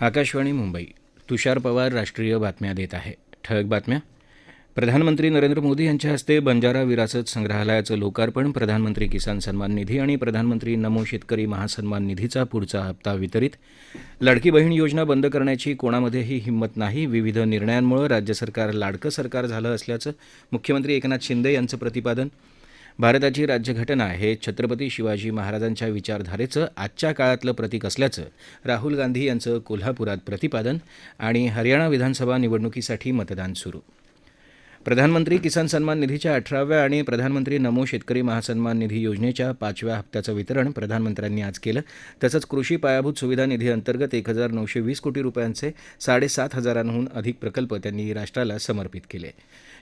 आकाशवाणी मुंबई. तुषार पवार राष्ट्रीय बातम्या देत आहे. ठळक बातम्या. प्रधानमंत्री नरेंद्र मोदी यांच्या हस्ते बंजारा विरासत संग्रहालयाचं लोकार्पण प्रधानमंत्री किसान सन्मान निधी आणि प्रधानमंत्री नमो शेतकरी महासन्मान निधीचा पुढचा हप्ता वितरित. लाडकी बहीण योजना बंद करण्याची कोणामध्येही हिंमत नाही. विविध निर्णयांमुळे राज्य सरकार लाडकं सरकार झालं असल्याचं मुख्यमंत्री एकनाथ शिंदे यांचं प्रतिपादन. भारताची राज्यघटना हे छत्रपती शिवाजी महाराजांच्या विचारधारेचं आजच्या काळातलं प्रतीक असल्याचं राहुल गांधी यांचं कोल्हापुरात प्रतिपादन आणि हरियाणा विधानसभा निवडणुकीसाठी मतदान सुरू. प्रधानमंत्री किसान सन्मान निधीच्या अठराव्या आणि प्रधानमंत्री नमो शेतकरी महासन्मान निधी योजनेच्या पाचव्या हप्त्याचं वितरण प्रधानमंत्र्यांनी आज केलं. तसंच कृषी पायाभूत सुविधा निधी अंतर्गत एक हजार नऊशे वीस कोटी रुपयांचे साडेसात हजारांहून अधिक प्रकल्प त्यांनी राष्ट्राला समर्पित केले.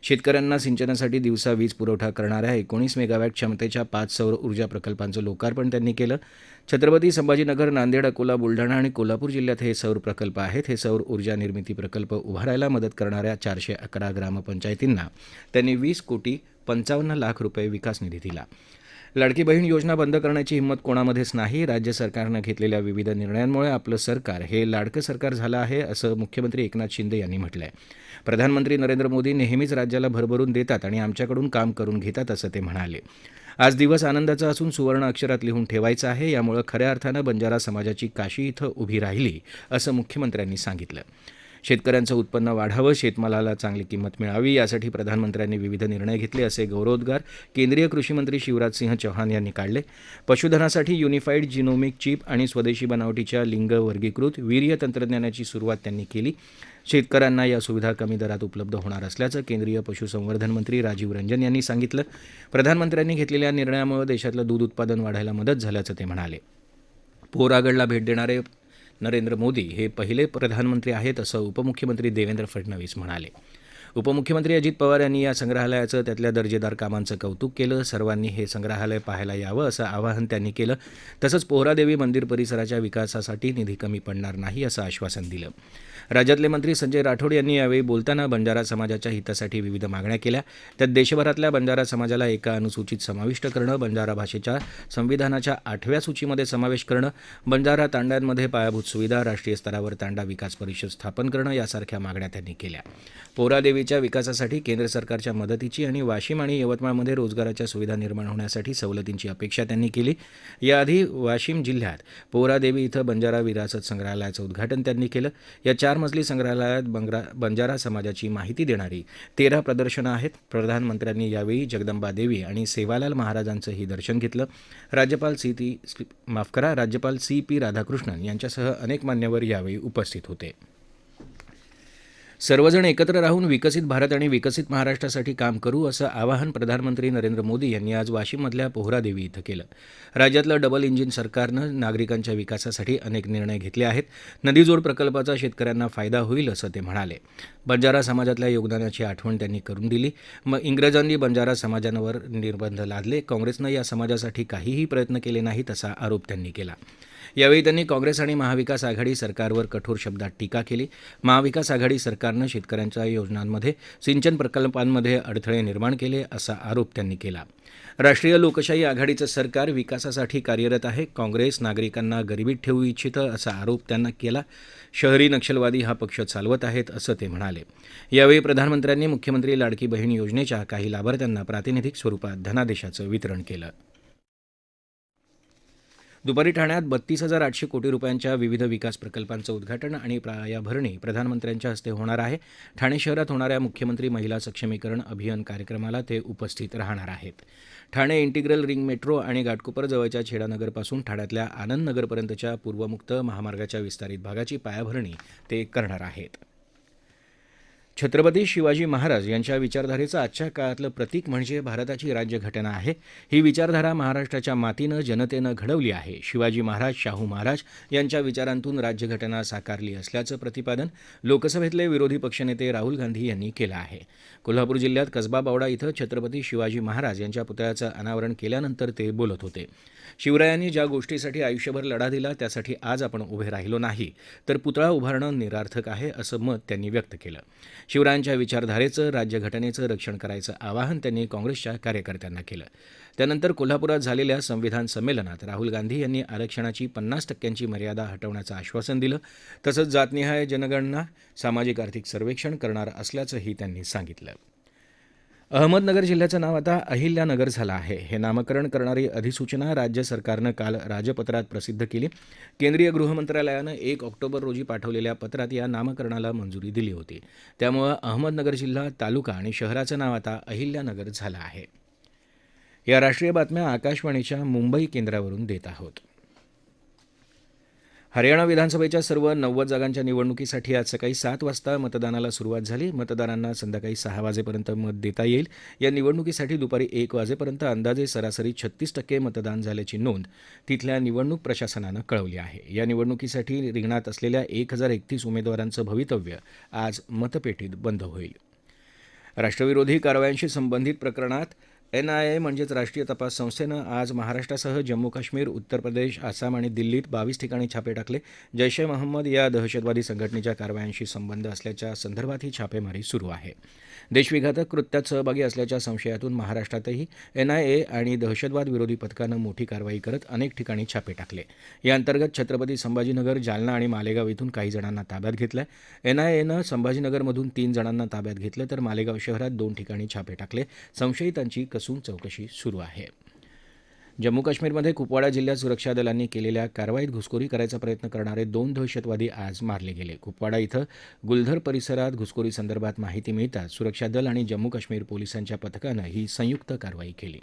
शेतकऱ्यांना सिंचनासाठी दिवसा वीज पुरवठा करणाऱ्या एकोणीस मेगावॅट क्षमतेच्या पाच सौर ऊर्जा प्रकल्पांचं लोकार्पण त्यांनी केलं. छत्रपती संभाजीनगर नांदेड अकोला बुलढाणा आणि कोल्हापूर जिल्ह्यात हे सौर प्रकल्प आहेत. हे सौर ऊर्जा निर्मिती प्रकल्प उभारायला मदत करणाऱ्या चारशे अकरा ग्रामपंचायतींना त्यांनी वीस कोटी पंचावन्न लाख रुपये विकास निधी दिला. लाडकी बहीण योजना बंद करण्याची हिंमत कोणामध्येच नाही. राज्य सरकारनं घेतलेल्या विविध निर्णयांमुळे आपलं सरकार हे लाडकं सरकार झालं आहे असं मुख्यमंत्री एकनाथ शिंदे यांनी म्हटलं आहे प्रधानमंत्री नरेंद्र मोदी नेहमीच राज्याला भरभरून देतात आणि आमच्याकडून काम करून घेतात असं ते म्हणाले. आज दिवस आनंदाचा असून सुवर्ण अक्षरात लिहून ठेवायचा आहे. यामुळे खऱ्या अर्थानं बंजारा समाजाची काशी इथं उभी राहिली असं मुख्यमंत्र्यांनी सांगितलं. शेतकऱ्यांचं उत्पन्न वाढावं शेतमालाला चांगली किंमत मिळावी यासाठी प्रधानमंत्र्यांनी विविध निर्णय घेतले असे गौरवोद्गार केंद्रीय कृषीमंत्री शिवराज सिंह चौहान यांनी काढले. पशुधनासाठी युनिफाईड जिनोमिक चिप आणि स्वदेशी बनावटीच्या लिंग वर्गीकृत वीर्य तंत्रज्ञानाची सुरुवात त्यांनी केली. शेतकऱ्यांना या सुविधा कमी दरात उपलब्ध होणार असल्याचं केंद्रीय पशुसंवर्धन मंत्री राजीव रंजन यांनी सांगितलं. प्रधानमंत्र्यांनी घेतलेल्या निर्णयामुळे देशातलं दूध उत्पादन वाढायला मदत झाल्याचं ते म्हणाले. पोरागडला भेट देणारे नरेंद्र मोदी हे पहिले प्रधानमंत्री आहेत असं उपमुख्यमंत्री देवेंद्र फडणवीस म्हणाले. उपमुख्यमंत्री अजित पवार यांनी या संग्रहालयाचं त्यातल्या दर्जेदार कामांचं कौतुक केलं सर्वांनी हे संग्रहालय पाहायला यावं असं आवाहन त्यांनी केलं. तसंच पोहरादेवी मंदिर परिसराच्या विकासासाठी निधी कमी पडणार नाही असं आश्वासन दिलं. राज्यातले मंत्री संजय राठोड यांनी यावेळी बोलताना बंजारा समाजाच्या हितासाठी विविध मागण्या केल्या. त्यात देशभरातल्या बंजारा समाजाला एका अनुसूचित समाविष्ट करणं बंजारा भाषेच्या संविधानाच्या आठव्या सूचीमध्ये समावेश करणं बंजारा तांड्यांमध्ये पायाभूत सुविधा राष्ट्रीय स्तरावर तांडा विकास परिषद स्थापन करणं यासारख्या मागण्या त्यांनी केल्या. पोरादेवीच्या विकासासाठी केंद्र सरकारच्या मदतीची आणि वाशिम आणि यवतमाळमध्ये रोजगाराच्या सुविधा निर्माण होण्यासाठी सवलतींची अपेक्षा त्यांनी केली. याआधी वाशिम जिल्ह्यात पोरादेवी इथं बंजारा विरासत संग्रहालयाचं उद्घाटन त्यांनी केलं. या चार मजली संग्रहालयात बंगरा बंजारा समाजाची माहिती देणारी तेरा प्रदर्शनं आहेत. प्रधानमंत्र्यांनी यावेळी जगदंबा देवी आणि सेवालाल महाराजांचंही दर्शन घेतलं. राज्यपाल सी ती माफ करा राज्यपाल सी पी राधाकृष्णन यांच्यासह अनेक मान्यवर यावेळी उपस्थित होते. सर्वजण एकत्र राहून विकसित भारत आणि विकसित महाराष्ट्रासाठी काम करू असं आवाहन प्रधानमंत्री नरेंद्र मोदी यांनी आज वाशिममधल्या पोहरादेवी इथं केलं. राज्यातलं डबल इंजिन सरकारनं नागरिकांच्या विकासासाठी अनेक निर्णय घेतले आहेत. नदीजोड प्रकल्पाचा शेतकऱ्यांना फायदा होईल असं ते म्हणाले. बंजारा समाजातल्या योगदानाची आठवण त्यांनी करून दिली. मग इंग्रजांनी बंजारा समाजांवर निर्बंध लादले. काँग्रेसनं या समाजासाठी काहीही प्रयत्न केले नाहीत असा आरोप त्यांनी केला. यावेळी त्यांनी काँग्रेस आणि महाविकास आघाडी सरकारवर कठोर शब्दात टीका केली. महाविकास आघाडी सरकारनं शेतकऱ्यांच्या योजनांमध्ये सिंचन प्रकल्पांमध्ये अडथळे निर्माण केले असा आरोप त्यांनी केला. राष्ट्रीय लोकशाही आघाडीचं सरकार विकासासाठी कार्यरत आहे. काँग्रेस नागरिकांना गरिबीत ठेवू इच्छितं असा आरोप त्यांना केला. शहरी नक्षलवादी हा पक्ष चालवत आहेत असं ते म्हणाले. यावेळी प्रधानमंत्र्यांनी मुख्यमंत्री लाडकी बहीण योजनेच्या काही लाभार्थ्यांना प्रातिनिधिक स्वरूपात धनादेशाचं वितरण केलं. दुपारी ठाण्यात बत्तीस हजार आठशे कोटी रुपयांच्या विविध विकास प्रकल्पांचं उद्घाटन आणि पायाभरणी प्रधानमंत्र्यांच्या हस्ते होणार आहे. ठाणे शहरात होणाऱ्या मुख्यमंत्री महिला सक्षमीकरण अभियान कार्यक्रमाला ते उपस्थित राहणार आहेत. ठाणे इंटिग्रल रिंग मेट्रो आणि घाटकोपर जवळच्या छेडानगरपासून ठाण्यातल्या आनंद नगरपर्यंतच्या पूर्वमुक्त महामार्गाच्या विस्तारित भागाची पायाभरणी ते करणार आहेत. छत्रपती शिवाजी महाराज यांच्या विचारधारेचं आजच्या काळातलं प्रतीक म्हणजे भारताची राज्यघटना आहे. ही विचारधारा महाराष्ट्राच्या मातीनं जनतेनं घडवली आहे. शिवाजी महाराज शाहू महाराज यांच्या विचारांतून राज्यघटना साकारली असल्याचं प्रतिपादन लोकसभेतले विरोधी पक्षनेते राहुल गांधी यांनी केलं आहे. कोल्हापूर जिल्ह्यात कसबा बावडा इथं छत्रपती शिवाजी महाराज यांच्या पुतळ्याचं अनावरण केल्यानंतर ते बोलत होते. शिवरायांनी ज्या गोष्टीसाठी आयुष्यभर लढा दिला त्यासाठी आज आपण उभे राहिलो नाही. तर पुतळा उभारणं निरार्थक आहे असं मत त्यांनी व्यक्त केलं. शिवरायांच्या विचारधारेचं राज्यघटनेचं रक्षण करायचं आवाहन त्यांनी काँग्रेसच्या कार्यकर्त्यांना केलं. त्यानंतर कोल्हापुरात झालेल्या संविधान संमेलनात राहुल गांधी यांनी आरक्षणाची पन्नास टक्क्यांची मर्यादा हटवण्याचं आश्वासन दिलं. तसंच जातनिहाय जनगणना सामाजिक आर्थिक सर्वेक्षण करणार असल्याचंही त्यांनी सांगितलं. अहमदनगर जिल्ह्याचं नाव आता अहिल्यानगर झालं आहे. हे नामकरण करणारी अधिसूचना राज्य सरकारनं काल राजपत्रात प्रसिद्ध केली. केंद्रीय गृहमंत्रालयानं एक ऑक्टोबर रोजी पाठवलेल्या पत्रात या नामकरणाला मंजुरी दिली होती. त्यामुळं अहमदनगर जिल्हा तालुका आणि शहराचं नाव आता अहिल्यानगर झालं आहे. या राष्ट्रीय बातम्या आकाशवाणीच्या मुंबई केंद्रावरून देत आहोत. हरियाणा विधानसभेच्या सर्व नव्वद जागांच्या निवडणुकीसाठी आज सकाळी सात वाजता मतदानाला सुरुवात झाली. मतदारांना संध्याकाळी सहा वाजेपर्यंत मत देता येईल. या निवडणुकीसाठी दुपारी एक वाजेपर्यंत अंदाजे सरासरी छत्तीस टक्के मतदान झाल्याची नोंद तिथल्या निवडणूक प्रशासनानं कळवली आहे. या निवडणुकीसाठी रिंगणात असलेल्या एक हजार एकतीस उमेदवारांचं भवितव्य आज मतपेटीत बंद होईल. राष्ट्रविरोधी कारवायांशी संबंधित प्रकरणात एनआयए म्हणजेच राष्ट्रीय तपास संस्थेनं आज महाराष्ट्रासह जम्मू काश्मीर उत्तर प्रदेश आसाम आणि दिल्लीत बावीस ठिकाणी छापे टाकले. जैश ए महम्मद या दहशतवादी संघटनेच्या कारवायांशी संबंध असल्याच्या संदर्भात ही छापेमारी सुरू आहे. देशविघातक कृत्यात सहभागी असल्याच्या संशयातून महाराष्ट्रातही एनआयए आणि दहशतवाद विरोधी पथकानं मोठी कारवाई करत अनेक ठिकाणी छापे टाकले. याअंतर्गत छत्रपती संभाजीनगर जालना आणि मालेगाव इथून काही जणांना ताब्यात घेतलं एनआयएनं संभाजीनगरमधून तीन जणांना ताब्यात घेतलं तर मालेगाव शहरात दोन ठिकाणी छापे टाकले. संशयितांची असून चौकशी सुरू आहे. जम्मू काश्मीरमध्ये कुपवाडा जिल्ह्यात सुरक्षा दलांनी केलेल्या कारवाईत घुसखोरी करायचा प्रयत्न करणारे दोन दहशतवादी आज मारले गेले. कुपवाडा इथं गुलधर परिसरात घुसखोरी संदर्भात माहिती मिळताच सुरक्षा दल आणि जम्मू काश्मीर पोलिसांच्या पथकानं ही संयुक्त कारवाई केली.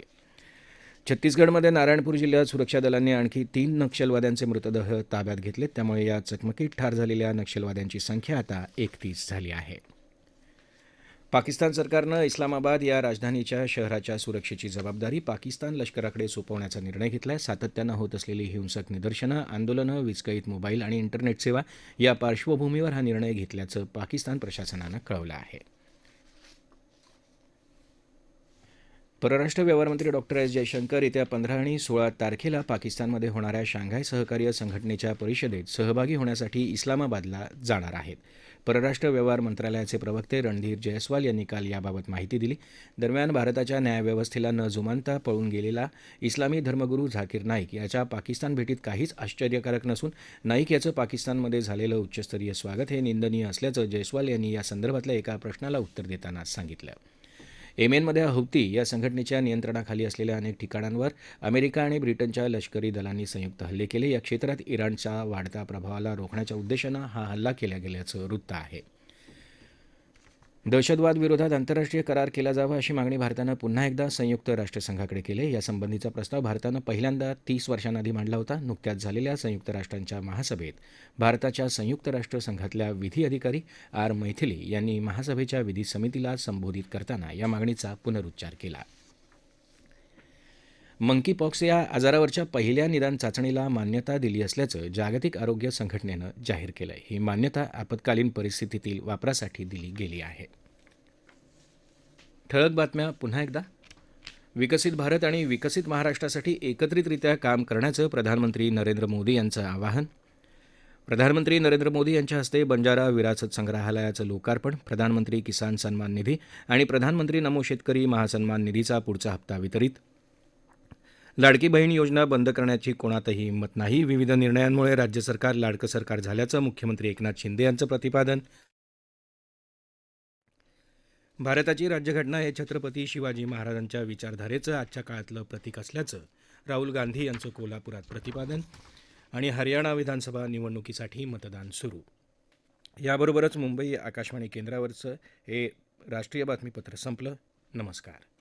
छत्तीसगडमध्ये नारायणपूर जिल्ह्यात सुरक्षा दलांनी आणखी तीन नक्षलवाद्यांचे मृतदेह ताब्यात घेतले त्यामुळे या चकमकीत ठार झालेल्या नक्षलवाद्यांची संख्या आता एकतीस झाली आहे. पाकिस्तान सरकारनं इस्लामाबाद या राजधानीच्या शहराच्या सुरक्षेची जबाबदारी पाकिस्तान लष्कराकडे सोपवण्याचा निर्णय घेतला आहे सातत्यानं होत असलेली हिंसक निदर्शनं आंदोलनं विस्कळीत मोबाईल आणि इंटरनेट सेवा या पार्श्वभूमीवर हा निर्णय घेतल्याचं पाकिस्तान प्रशासनानं कळवलं आहे. परराष्ट्र व्यवहारमंत्री डॉक्टर एस. जयशंकर येत्या पंधरा आणि सोळा तारखेला पाकिस्तानमध्ये होणाऱ्या शांघाय सहकार्य संघटनेच्या परिषदेत सहभागी होण्यासाठी इस्लामाबादला जाणार आहेत. परराष्ट्र व्यवहार मंत्रालयाचे प्रवक्ते रणधीर जयस्वाल यांनी काल याबाबत माहिती दिली. दरम्यान भारताच्या न्यायव्यवस्थेला न जुमानता पळून गेलेला इस्लामी धर्मगुरू झाकीर नाईक याच्या पाकिस्तान भेटीत काहीच आश्चर्यकारक नसून नाईक याचं पाकिस्तानमध्ये झालेलं उच्चस्तरीय स्वागत हे निंदनीय असल्याचं जयस्वाल यांनी या संदर्भातल्या एका प्रश्नाला उत्तर देताना सांगितलं. येमेनमध्ये हौती या संघटनेच्या नियंत्रणाखाली असलेल्या अनेक ठिकाणांवर अमेरिका आणि ब्रिटनच्या लष्करी दलांनी संयुक्त हल्ले केले. या क्षेत्रात इराणच्या वाढत्या प्रभावाला रोखण्याच्या उद्देशानं हा हल्ला केला गेल्याचं वृत्त आहे. दहशतवाद विरोधात आंतरराष्ट्रीय करार केला जावा अशी मागणी भारतानं पुन्हा एकदा संयुक्त राष्ट्रसंघाकडे केली. यासंबंधीचा प्रस्ताव भारतानं पहिल्यांदा तीस वर्षांआधी मांडला होता. नुकत्याच झालेल्या संयुक्त राष्ट्रांच्या महासभेत भारताच्या संयुक्त राष्ट्र संघातल्या विधी अधिकारी आर मैथिली यांनी महासभेच्या विधी समितीला संबोधित करताना या मागणीचा पुनरुच्चार केला. मंकी पॉक्स या आजारावरच्या पहिल्या निदान चाचणीला मान्यता दिली असल्याचं जागतिक आरोग्य संघटनेनं जाहीर केलं ही मान्यता आपत्कालीन परिस्थितीतील वापरासाठी दिली गेली आहे. ठळक बातम्या पुन्हा एकदा. विकसित भारत आणि विकसित महाराष्ट्रासाठी एकत्रितरित्या काम करण्याचं प्रधानमंत्री नरेंद्र मोदी यांचं आवाहन. प्रधानमंत्री नरेंद्र मोदी यांच्या हस्ते बंजारा विरासत संग्रहालयाचं लोकार्पण प्रधानमंत्री किसान सन्मान निधी आणि प्रधानमंत्री नमो शेतकरी महासन्मान निधीचा पुढचा हप्ता वितरित. लाडकी बहीण योजना बंद करण्याची कोणातही हिंमत नाही. विविध निर्णयांमुळे राज्य सरकार लाडकं सरकार झाल्याचं मुख्यमंत्री एकनाथ शिंदे यांचं प्रतिपादन. भारताची राज्यघटना हे छत्रपती शिवाजी महाराजांच्या विचारधारेचं आजच्या काळातलं प्रतीक असल्याचं राहुल गांधी यांचं कोल्हापुरात प्रतिपादन आणि हरियाणा विधानसभा निवडणुकीसाठी मतदान सुरू. याबरोबरच मुंबई आकाशवाणी केंद्रावरचं हे राष्ट्रीय बातमीपत्र संपलं. नमस्कार.